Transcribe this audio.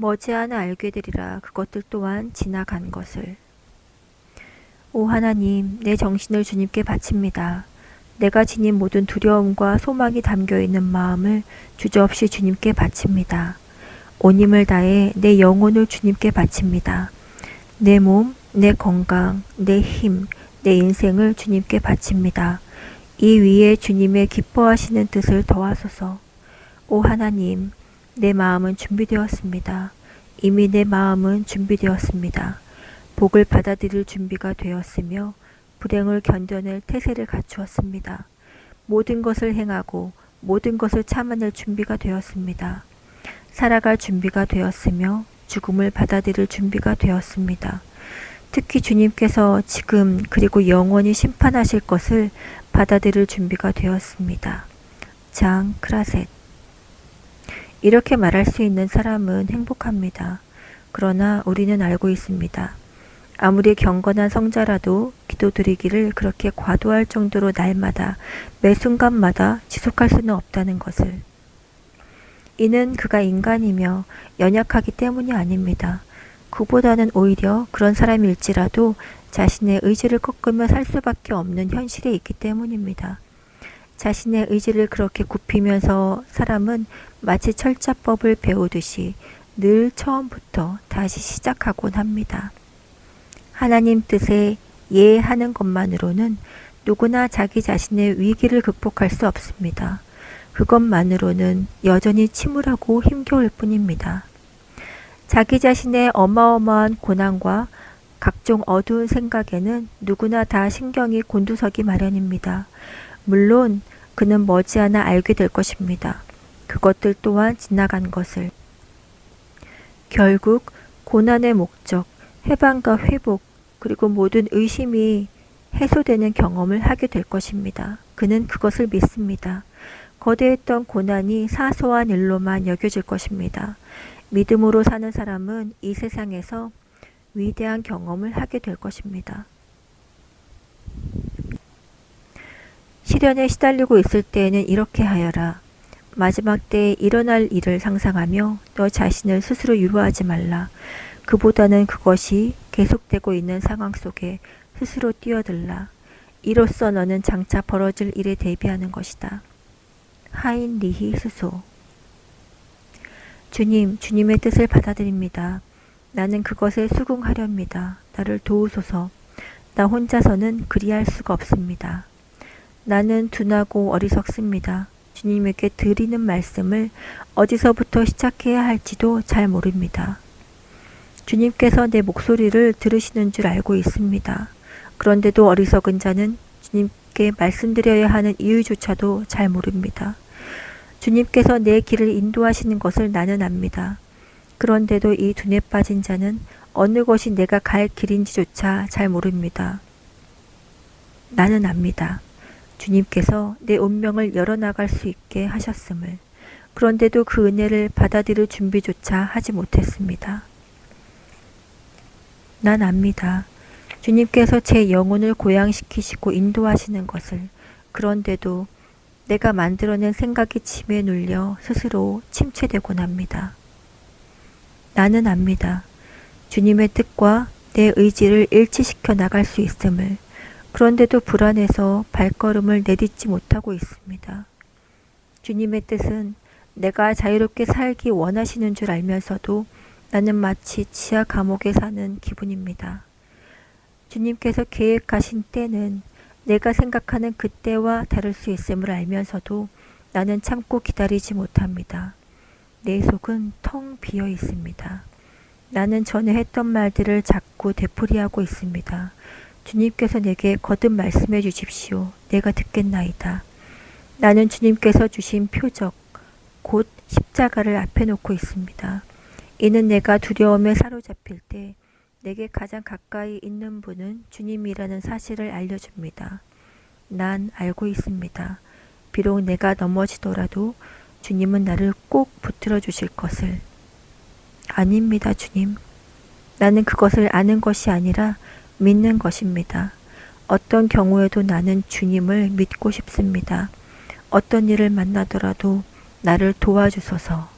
머지않아 알게 되리라 그것들 또한 지나간 것을. 오 하나님, 내 정신을 주님께 바칩니다. 내가 지닌 모든 두려움과 소망이 담겨 있는 마음을 주저없이 주님께 바칩니다. 온 힘을 다해 내 영혼을 주님께 바칩니다. 내 몸, 내 건강, 내 힘, 내 인생을 주님께 바칩니다. 이 위에 주님의 기뻐하시는 뜻을 더하소서. 오 하나님, 내 마음은 준비되었습니다. 이미 내 마음은 준비되었습니다. 복을 받아들일 준비가 되었으며 불행을 견뎌낼 태세를 갖추었습니다. 모든 것을 행하고 모든 것을 참아낼 준비가 되었습니다. 살아갈 준비가 되었으며 죽음을 받아들일 준비가 되었습니다. 특히 주님께서 지금 그리고 영원히 심판하실 것을 받아들일 준비가 되었습니다. 장 크라셋 이렇게 말할 수 있는 사람은 행복합니다. 그러나 우리는 알고 있습니다. 아무리 경건한 성자라도 기도드리기를 그렇게 과도할 정도로 날마다 매 순간마다 지속할 수는 없다는 것을. 이는 그가 인간이며 연약하기 때문이 아닙니다. 그보다는 오히려 그런 사람일지라도 자신의 의지를 꺾으며 살 수밖에 없는 현실에 있기 때문입니다. 자신의 의지를 그렇게 굽히면서 사람은 마치 철자법을 배우듯이 늘 처음부터 다시 시작하곤 합니다. 하나님 뜻에 예하는 것만으로는 누구나 자기 자신의 위기를 극복할 수 없습니다. 그것만으로는 여전히 침울하고 힘겨울 뿐입니다. 자기 자신의 어마어마한 고난과 각종 어두운 생각에는 누구나 다 신경이 곤두서기 마련입니다. 물론 그는 머지않아 알게 될 것입니다. 그것들 또한 지나간 것을. 결국 고난의 목적, 해방과 회복, 그리고 모든 의심이 해소되는 경험을 하게 될 것입니다. 그는 그것을 믿습니다. 거대했던 고난이 사소한 일로만 여겨질 것입니다. 믿음으로 사는 사람은 이 세상에서 위대한 경험을 하게 될 것입니다. 시련에 시달리고 있을 때에는 이렇게 하여라. 마지막 때에 일어날 일을 상상하며 너 자신을 스스로 위로하지 말라. 그보다는 그것이 계속되고 있는 상황 속에 스스로 뛰어들라. 이로써 너는 장차 벌어질 일에 대비하는 것이다. 하인 리히 스소 주님, 주님의 뜻을 받아들입니다. 나는 그것에 수긍하렵니다. 나를 도우소서. 나 혼자서는 그리할 수가 없습니다. 나는 둔하고 어리석습니다. 주님에게 드리는 말씀을 어디서부터 시작해야 할지도 잘 모릅니다. 주님께서 내 목소리를 들으시는 줄 알고 있습니다. 그런데도 어리석은 자는 주님께 말씀드려야 하는 이유조차도 잘 모릅니다. 주님께서 내 길을 인도하시는 것을 나는 압니다. 그런데도 이 dun에 빠진 자는 어느 것이 내가 갈 길인지조차 잘 모릅니다. 나는 압니다. 주님께서 내 운명을 열어나갈 수 있게 하셨음을. 그런데도 그 은혜를 받아들일 준비조차 하지 못했습니다. 난 압니다. 주님께서 제 영혼을 고양시키시고 인도하시는 것을. 그런데도 내가 만들어낸 생각이 짐에 눌려 스스로 침체되곤 합니다. 나는 압니다. 주님의 뜻과 내 의지를 일치시켜 나갈 수 있음을. 그런데도 불안해서 발걸음을 내딛지 못하고 있습니다. 주님의 뜻은 내가 자유롭게 살기 원하시는 줄 알면서도 나는 마치 지하 감옥에 사는 기분입니다. 주님께서 계획하신 때는 내가 생각하는 그때와 다를 수 있음을 알면서도 나는 참고 기다리지 못합니다. 내 속은 텅 비어 있습니다. 나는 전에 했던 말들을 자꾸 되풀이하고 있습니다. 주님께서 내게 거듭 말씀해 주십시오. 내가 듣겠나이다. 나는 주님께서 주신 표적, 곧 십자가를 앞에 놓고 있습니다. 이는 내가 두려움에 사로잡힐 때 내게 가장 가까이 있는 분은 주님이라는 사실을 알려줍니다. 난 알고 있습니다. 비록 내가 넘어지더라도 주님은 나를 꼭 붙들어 주실 것을. 아닙니다, 주님. 나는 그것을 아는 것이 아니라 믿는 것입니다. 어떤 경우에도 나는 주님을 믿고 싶습니다. 어떤 일을 만나더라도 나를 도와주소서.